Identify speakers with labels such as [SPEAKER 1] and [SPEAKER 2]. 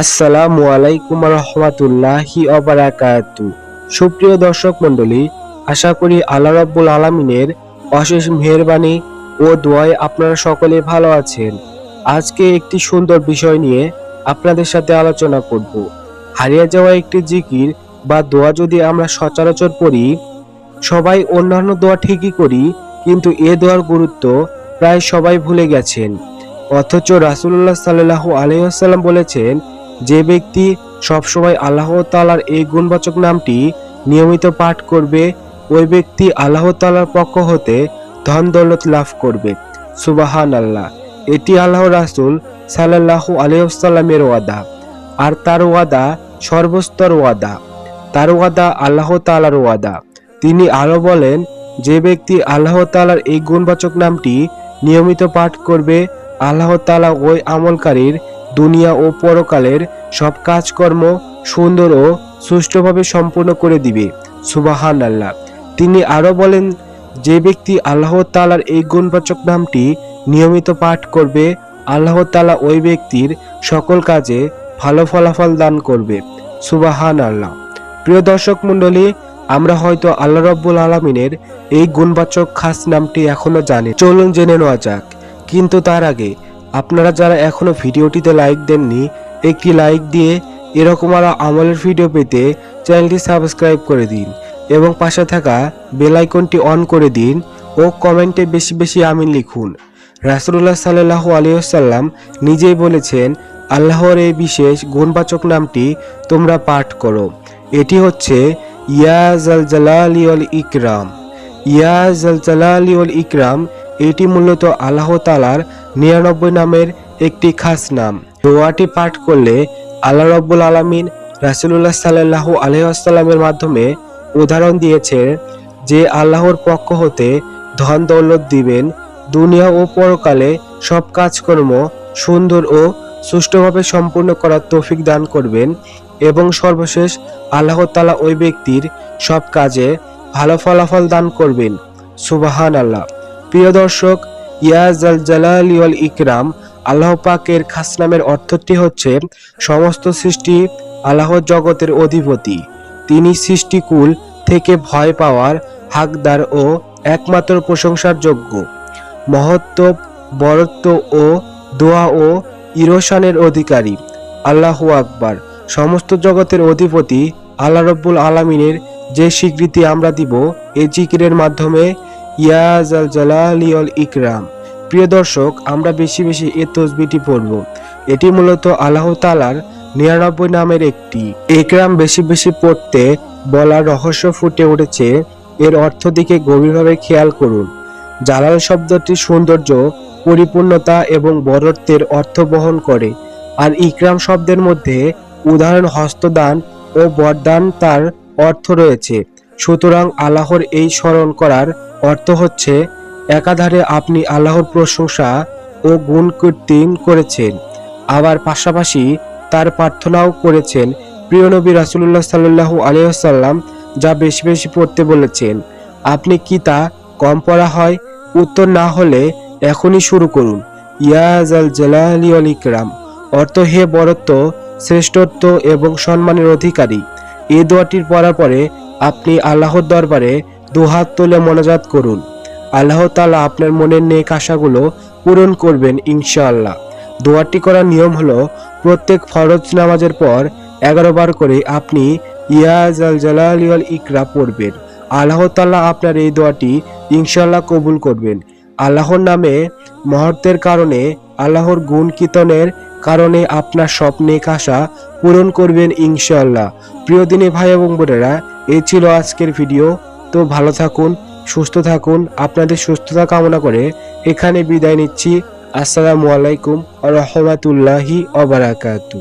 [SPEAKER 1] আসসালামু আলাইকুম রহমাতুল্লাহি অবারাকাতু। সুপ্রিয় দর্শক মণ্ডলী, আশা করি আল্লাহ রাব্বুল আলামিনের অশেষ মেহেরবানি ও দোয়ায় আপনারা সকলে ভালো আছেন। আজকে একটি সুন্দর বিষয় নিয়ে আপনাদের সাথে আলোচনা করব। হারিয়ে যাওয়া একটি জিকির বা দোয়া যদি আমরা সচরাচর পড়ি, সবাই অন্যান্য দোয়া ঠিকই করি, কিন্তু এ দোয়ার গুরুত্ব প্রায় সবাই ভুলে গেছেন। অথচ রাসুল্লাহ সাল্লাহ আলহাম বলেছেন যে ব্যক্তি সবসময় আল্লাহ তালার এই গুণবাচক নামটি নিয়মিত পাঠ করবে, ওই ব্যক্তি আল্লাহ তালার পক্ষ হতে ধন দৌলত লাভ করবে। সুবাহান আল্লাহ এটি আল্লাহ রাসুল সাল্লাহ আলহামের ওয়াদা। আর তার ওয়াদা সর্বস্তর ওয়াদা। তার ওয়াদা আল্লাহ তালার ওয়াদা। তিনি আরও বলেন, যে ব্যক্তি আল্লাহ তালার এই গুণবাচক নামটি নিয়মিত পাঠ করবে, আল্লাহ তালা ওই আমলকারীর দুনিয়া ও পরকালের সব কাজকর্ম সুন্দর ও সুষ্ঠুভাবে সম্পূর্ণ করে দিবে। সুবাহান আল্লাহ তিনি আরও বলেন, যে ব্যক্তি আল্লাহ তালার এই গুণবাচক নামটি নিয়মিত পাঠ করবে, আল্লাহ তালা ওই ব্যক্তির সকল কাজে ভালো ফলাফল দান করবে। সুবাহান আল্লাহ প্রিয় দর্শক মণ্ডলী, আমরা হয়তো আল্লাহ রব্বুল আলমিনের এই গুণবাচক খাস নামটি এখনও জানি। চলুন জেনে নেওয়া যাক। কিন্তু তার আগে আপনারা যারা এখনও ভিডিওটিতে লাইক দেননি, একটি লাইক দিয়ে এরকম আরও আমলের ভিডিও পেতে চ্যানেলটি সাবস্ক্রাইব করে দিন এবং পাশে থাকা বেল আইকনটি অন করে দিন ও কমেন্টে বেশি বেশি আমিন লিখুন। রাসুল্লাহ সাল্লাহ আলিয়াল্লাম নিজেই বলেছেন, আল্লাহর এই বিশেষ গুণবাচক নামটি তোমরা পাঠ করো। এটি হচ্ছে, ইয়া জাল জালালি অল ইকরাম। ইয়া জাল জালালি অল ইকরাম, এটি মূলত আল্লাহ তালার নিরানব্বই নামের একটি খাস নাম। দোয়াটি পাঠ করলে আল্লাহ রব্বুল আলমিন রাসুল্লাহ সাল্লাহ আলহামের মাধ্যমে উদাহরণ দিয়েছে যে আল্লাহর পক্ষ হতে ধন দৌলত দিবেন, দুনিয়া ও পরকালে সব কাজকর্ম সুন্দর ও সুষ্ঠুভাবে সম্পূর্ণ করার তৌফিক দান করবেন এবং সর্বশেষ আল্লাহ তালা ওই ব্যক্তির সব কাজে ভালো ফলাফল দান করবেন। সুবাহান আল্লাহ প্রিয় দর্শক ইয়াজ আল জালালি ওয়াল ইকরাম, আল্লাহ পাকের খাস নামের অর্থটি হচ্ছে সমস্ত সৃষ্টি আল্লাহ জগতের অধিপতি। তিনি সৃষ্টিকুল থেকে ভয় পাওয়ার হাকদার ও একমাত্র প্রশংসার যোগ্য। মহত্ব, বরত্ব ও দোয়া ও ইরোশানের অধিকারী। আল্লাহু আকবার। সমস্ত জগতের অধিপতি আল্লাহ রব্বুল আলমিনের যে স্বীকৃতি আমরা দিব এই জিকিরের মাধ্যমে ইয়াজ আল জালালি অল ইকরাম। প্রিয় দর্শক, আমরা বেশি বেশি এ তসবিটি পড়ব। এটি মূলত আল্লাহ তালার নিরানব্বই নামের একটি। একরাম বেশি বেশি পড়তে বলার রহস্য ফুটে উঠেছে। এর অর্থ দিকে গভীরভাবে খেয়াল করুন। জালাল শব্দটির সৌন্দর্য, পরিপূর্ণতা এবং বরত্বের অর্থ বহন করে। আর ইকরাম শব্দের মধ্যে উদাহরণ হস্তদান ও বরদান তার অর্থ রয়েছে। সুতরাং আল্লাহর এই স্মরণ করার অর্থ হচ্ছে, একাধারে আপনি আল্লাহর প্রশংসা ও গুণ কীর্তিন করেছেন, আবার পাশাপাশি তার প্রার্থনাও করেছেন। প্রিয় নবী রাসুল্লাহ সাল্লু আলিয়াল্লাম যা বেশি বেশি পড়তে বলেছেন, আপনি কি তা কম পড়া হয়? উত্তর না হলে এখনই শুরু করুন। ইয়াজ আল জালালি অল ইকরাম। অর্থ হে বরত্ব, শ্রেষ্ঠত্ব এবং সম্মানের অধিকারী। এই দোয়াটির পড়ার পরে আপনি আল্লাহর দরবারে দুহাত তুলে মনোজাত করুন। আল্লাহ তালা আপনার মনের নেক আশাগুলো পূরণ করবেন ইনশাআল্লাহ। দোয়াটি করার নিয়ম হলো, প্রত্যেক ফরজ নামাজের পর এগারো বার করে আপনি ইয়াজ আল জালালি ইকরা পড়বেন। আল্লাহ তাল্লাহ আপনার এই দোয়াটি ইনশাল্লাহ কবুল করবেন। আল্লাহর নামে মহত্বের কারণে, আল্লাহর গুণ কীর্তনের কারণে আপনার স্বপ্নে আশা পূরণ করবেন ইনশাল্লাহ প্রিয় দিনে ভাই এবং বোনেরা এই ছিল আজকের ভিডিও। তো ভালো থাকুন, সুস্থ থাকুন, আপনাদের সুস্থতা কামনা করে এখানে বিদায় নিচ্ছি। আসসালামু আলাইকুম রহমতুল্লাহি অবরাকাতু